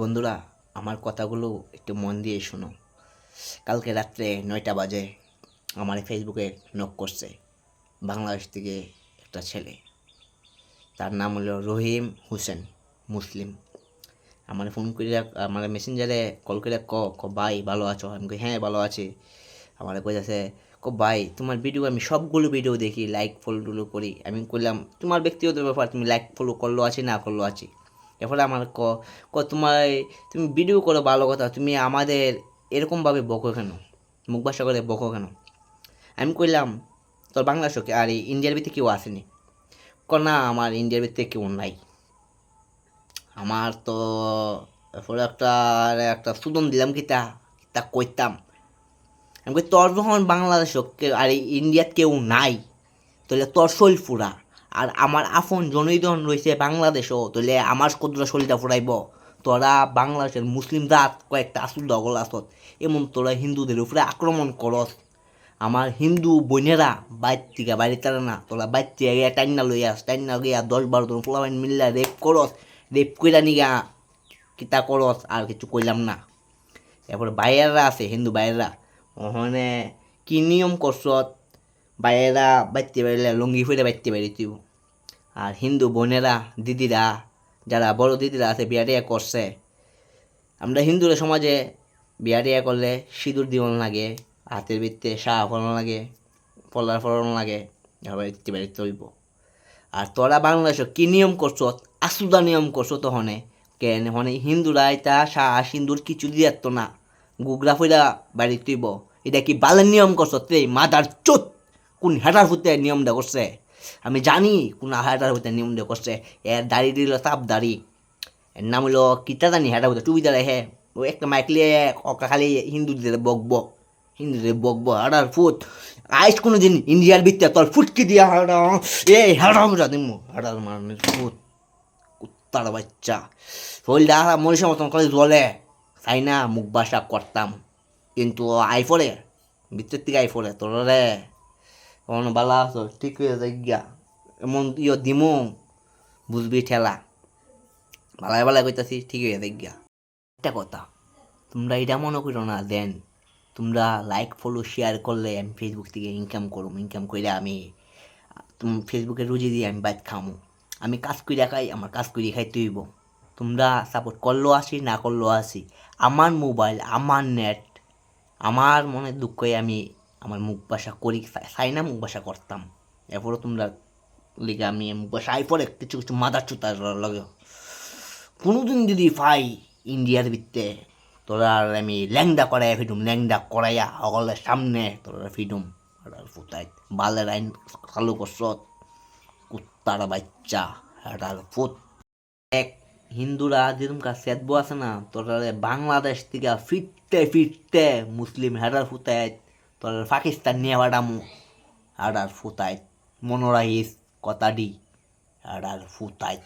বন্ধুরা, আমার কথাগুলো একটু মন দিয়ে শোনো। কালকে রাত্রে নয়টা বাজে, আমার ফেসবুকে নক করছে বাংলাদেশ থেকে একটা ছেলে। তার নাম হলো রহিম হোসেন, মুসলিম। আমার ফোন করে, আমার মেসেঞ্জারে কল করে, ক ক, ভাই, ভালো আছো? আমি কই হ্যাঁ ভালো আছি। আমার কইতাছে, ক, ভাই, তোমার ভিডিও আমি সবগুলো ভিডিও দেখি লাইক ফলো টুলো করি। আমি করলাম তোমার ব্যক্তিগত ব্যাপার, তুমি লাইক ফলো করল আছি, না করল আছি? এরপরে আমার ক ক তোমার তুমি ভিডিও করো ভালো কথা, তুমি আমাদের এরকমভাবে বকো কেন? মুখ ভাষা করে বকো কেন? আমি কইলাম, তোর বাংলাদেশকে আর এই ইন্ডিয়ার ভিতরে কেউ আসেনি। ক, না, আমার ইন্ডিয়ার ভিতরে কেউ নাই। আমার তো, এরপরে একটা একটা সুদন দিলাম কি তা তা কইতাম। আমি কই, তোর যখন বাংলাদেশ আর ইন্ডিয়াত কেউ নাই, তাহলে তোর শরীর ফুরা। আর আমার আপন জনৈদন রয়েছে বাংলাদেশও, তাহলে আমার কতটা শরীরটা ফুরাইব। তোরা বাংলাদেশের মুসলিম জাত কয়েকটা আসল দগল আসত এমন তোরা হিন্দুদের উপরে আক্রমণ করস। আমার হিন্দু বোনেরা বাইর থেকে বাড়ি তারা না, তোরা বাইর থেকে গিয়া টাইনা লই আস, টাইনা গিয়া দশ বারো জন পোলাবাইন মিল্লা রেপ করস, রেপ কইরা নিগা কিতা করস, আর কিছু কইলাম না। এরপরে বাইরেরা আছে, হিন্দু বাইরেরা। ওখানে কি নিয়ম করছত? বাইরেরা বাইতে পারিলে লুঙ্গি ফুলে বাইতে তুই আর হিন্দু বোনেরা, দিদিরা, যারা বড় দিদিরা আছে, বিয়া টিয়া করছে। আমরা হিন্দুরা সমাজে বিয়া টিয়া করলে সিঁদুর দিবন লাগে, হাতের ভিত্তে শাহ ফলানো লাগে, পলার ফলানো লাগে দিতে পারি তৈব আর তোরা বাংলাদেশ কি নিয়ম করছ আসুদা নিয়ম করছ তখনে? কেন? হনে হিন্দুরা এটা শাহ সিন্দুর কিছু দিয়াত না, গুগরা ফইরা বাড়ি তুইব এটা কি বালের নিয়ম করছ? তে, মাদার চোত। কোন হেটার ফুতে নিয়মটা করছে? আমি জানি কোন হেটার ফুতে নিয়মটা করছে। এর দাড়ি দিল সাপ দাড়ি। এর নাম হলো কিতা জানি হেটার ফুতে টুবি দাঁড়ায় হ্যাঁ ও একটা মাইকলে খালি হিন্দুদের বকব হিন্দুদের বকব হাটার ফুট আইস কোনো দিন ইন্ডিয়ার ভিত্তে তোর ফুটকি দিয়া হাটা এ হাটা বুঝা দিমু। হাটার মানে ফুট কুত্তার বাচ্চা। শরীরটা মনীষের মতন করে জ্বলে তাই না, মুখ বাসা করতাম। কিন্তু আই পড়ে ভিতর থেকে আই পড়ে তোর রে। কোন বালা আছো ঠিক হয়ে যাই গিয়া এমন ইয়ে দিমু বুঝবি ঠেলা বালায় বালায় কইতাছি ঠিক হয়ে যাই গিয়া একটা কথা তোমরা এটা মনে করো না দেন তোমরা লাইক ফলো শেয়ার করলে আমি ফেসবুক থেকে ইনকাম করুম ইনকাম করে আমি তুমি ফেসবুকে রুজি দিয়ে আমি বাইক খামো আমি কাজ করে খাই আমার কাজ করে খাই তুইব তোমরা সাপোর্ট করলেও আসি না করলেও আসি আমার মোবাইল আমার নেট আমার মনে দুঃখে আমি আমার মুখ বাসা করি চাই না মুখ বাসা করতাম। এরপরও তোমরা লিগে আমি মুখ বাসা আই পরে কিছু কিছু মাদার চুতার লগে। কোনোদিন যদি পাই ইন্ডিয়ার ভিত্তে, তোরা আমি ল্যাংদা করাইয়া ফিডুম ল্যাংদা করাইয়া সকলের সামনে তোরা ফিডুম। ফুটাই বালের আইন চালু করছত কুত্তার বাচ্চা, এটার ফুট এক হিন্দুরা যেরকম কাজ সেদবো আছে না, তোরা বাংলাদেশ থেকে ফিরতে ফিরতে মুসলিম হেডার ফুতায় তোরা পাকিস্তান নিয়ে বাড়ামু আর আর ফুতায়। মনোরাহিস কথাটি আর ফুতায়।